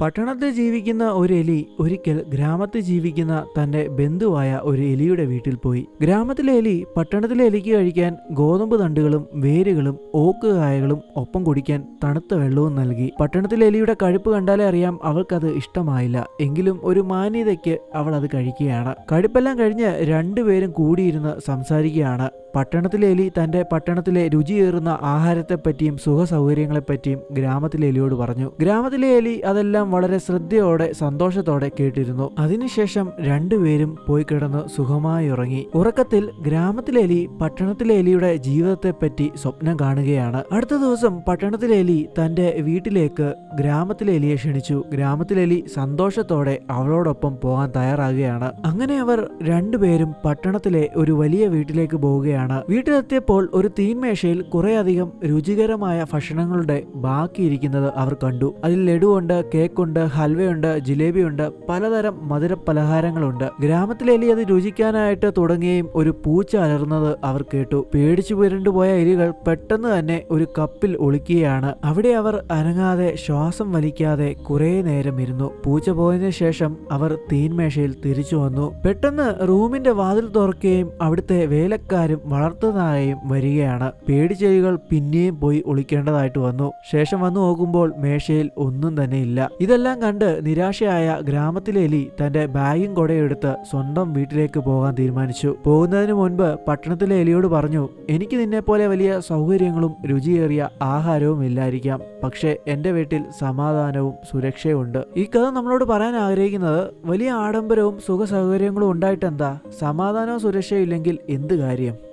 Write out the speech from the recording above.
പട്ടണത്തിൽ ജീവിക്കുന്ന ഒരു എലി ഒരിക്കൽ ഗ്രാമത്തിൽ ജീവിക്കുന്ന തന്റെ ബന്ധുവായ ഒരു എലിയുടെ വീട്ടിൽ പോയി. ഗ്രാമത്തിലെ എലി പട്ടണത്തിലെ എലിക്ക് കഴിക്കാൻ ഗോതമ്പ് തണ്ടുകളും വേരുകളും ഓക്ക് കായകളും ഒപ്പം കുടിക്കാൻ തണുത്ത വെള്ളവും നൽകി. പട്ടണത്തിലെ എലിയുടെ കഴുപ്പ് കണ്ടാലേ അറിയാം അവൾക്കത് ഇഷ്ടമായില്ല. എങ്കിലും ഒരു മാന്യതയ്ക്ക് അവൾ അത് കഴിക്കുകയാണ്. കഴുപ്പെല്ലാം കഴിഞ്ഞ് രണ്ടുപേരും കൂടിയിരുന്ന് സംസാരിക്കുകയാണ്. പട്ടണത്തിലെ എലി തന്റെ പട്ടണത്തിലെ രുചിയേറുന്ന ആഹാരത്തെപ്പറ്റിയും സുഖ സൗകര്യങ്ങളെപ്പറ്റിയും ഗ്രാമത്തിലെ എലിയോട് പറഞ്ഞു. ഗ്രാമത്തിലെ എലി അതെല്ലാം വളരെ ശ്രദ്ധയോടെ സന്തോഷത്തോടെ കേട്ടിരുന്നു. അതിനുശേഷം രണ്ടുപേരും പോയി കിടന്ന് സുഖമായി ഉറങ്ങി. ഉറക്കത്തിൽ ഗ്രാമത്തിലെ എലി പട്ടണത്തിലെ എലിയുടെ ജീവിതത്തെപ്പറ്റി സ്വപ്നം കാണുകയാണ്. അടുത്ത ദിവസം പട്ടണത്തിലെ എലി തന്റെ വീട്ടിലേക്ക് ഗ്രാമത്തിലെ എലിയെ ക്ഷണിച്ചു. ഗ്രാമത്തിലെ എലി സന്തോഷത്തോടെ അവളോടൊപ്പം പോകാൻ തയ്യാറാകുകയാണ്. അങ്ങനെ അവർ രണ്ടുപേരും പട്ടണത്തിലെ ഒരു വലിയ വീട്ടിലേക്ക് പോവുകയാണ്. വീട്ടിലെത്തിയപ്പോൾ ഒരു തീൻമേശയിൽ കുറേയധികം രുചികരമായ ഭക്ഷണങ്ങളുടെ ബാക്കിയിരിക്കുന്നത് അവർ കണ്ടു. അതിൽ ലഡുവുണ്ട് കേക്കുണ്ട് ഹൽവയുണ്ട് ജിലേബിയുണ്ട് പലതരം മധുര പലഹാരങ്ങളുണ്ട് ഗ്രാമത്തിലെ എലി അത് രുചിക്കാനായിട്ട് തുടങ്ങുകയും ഒരു പൂച്ച അലർന്നത് അവർ കേട്ടു. പേടിച്ചു പുരണ്ടുപോയ എലികൾ പെട്ടെന്ന് തന്നെ ഒരു കപ്പിൽ ഒളിക്കുകയാണ്. അവിടെ അവർ അനങ്ങാതെ ശ്വാസം വലിക്കാതെ കുറേ നേരം ഇരുന്നു. പൂച്ച പോയതിനു ശേഷം അവർ തീൻമേശയിൽ തിരിച്ചു വന്നു. പെട്ടെന്ന് റൂമിന്റെ വാതിൽ തുറക്കുകയും അവിടുത്തെ വേലക്കാരും വളർത്തുന്നതായും വരികയാണ്. പേടിച്ചെലികൾ പിന്നെയും പോയി ഒളിക്കേണ്ടതായിട്ട് വന്നു. ശേഷം വന്നു നോക്കുമ്പോൾ മേശയിൽ ഒന്നും തന്നെ ഇല്ല. ഇതെല്ലാം കണ്ട് നിരാശയായ ഗ്രാമത്തിലെ എലി തന്റെ ബാഗും കൊടയെടുത്ത് സ്വന്തം വീട്ടിലേക്ക് പോകാൻ തീരുമാനിച്ചു. പോകുന്നതിന് മുൻപ് പട്ടണത്തിലെ എലിയോട് പറഞ്ഞു എനിക്ക് നിന്നെപ്പോലെ വലിയ സൗകര്യങ്ങളും രുചിയേറിയ ആഹാരവും ഇല്ലായിരിക്കാം. പക്ഷേ എന്റെ വീട്ടിൽ സമാധാനവും സുരക്ഷയും ഈ കഥ നമ്മളോട് പറയാൻ ആഗ്രഹിക്കുന്നത് വലിയ ആഡംബരവും സുഖ സൗകര്യങ്ങളും ഉണ്ടായിട്ടെന്താ? സമാധാനവും സുരക്ഷയും ഇല്ലെങ്കിൽ എന്ത് കാര്യം?